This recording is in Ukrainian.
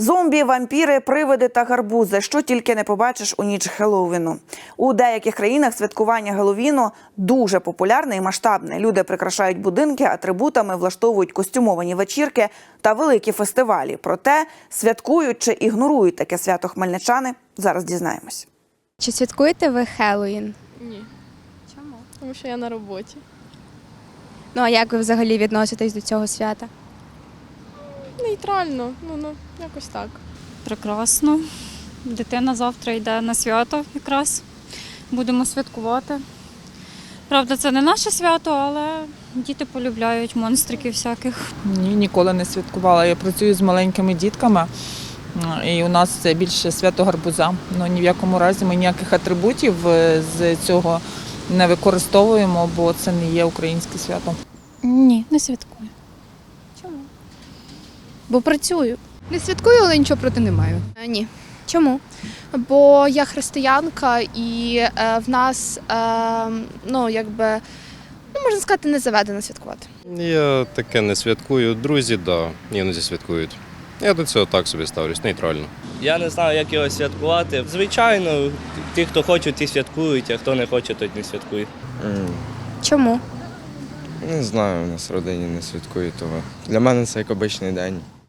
Зомбі, вампіри, привиди та гарбузи. Що тільки не побачиш у ніч Хеллоуіну. У деяких країнах святкування Геловіну дуже популярне і масштабне. Люди прикрашають будинки атрибутами, влаштовують костюмовані вечірки та великі фестивалі. Проте святкують чи ігнорують таке свято хмельничани. Зараз дізнаємось. Чи святкуєте ви Хеллоуін? Ні, Чому? тому що я на роботі. Ну а як ви взагалі відноситесь до цього свята? Нейтрально, ну, ну якось так. Прекрасно. Дитина завтра йде на свято якраз. Будемо святкувати. Правда, це не наше свято, але діти полюбляють монстриків всяких. Ні, ніколи не святкувала. Я працюю з маленькими дітками, і у нас це більше свято гарбуза. Ну ні в якому разі ми ніяких атрибутів е, з цього не використовуємо, бо це не є українське свято. Ні, не святкую. Чому? Бо працюю. Не святкую, але нічого проти не маю. Е, Ні. Чому? Бо я християнка і е, в нас, е, ну якби, ну можна сказати, не заведено святкувати. Я таке не святкую. Друзі, да, іноді святкують. Я до цього так собі ставлюсь, нейтрально. Я не знаю, як його святкувати. Звичайно, ті, хто хочуть, ті святкують, а хто не хоче, той не святкує. Чому? Не знаю, у нас в родині не святкують того. Для мене це як обичний день.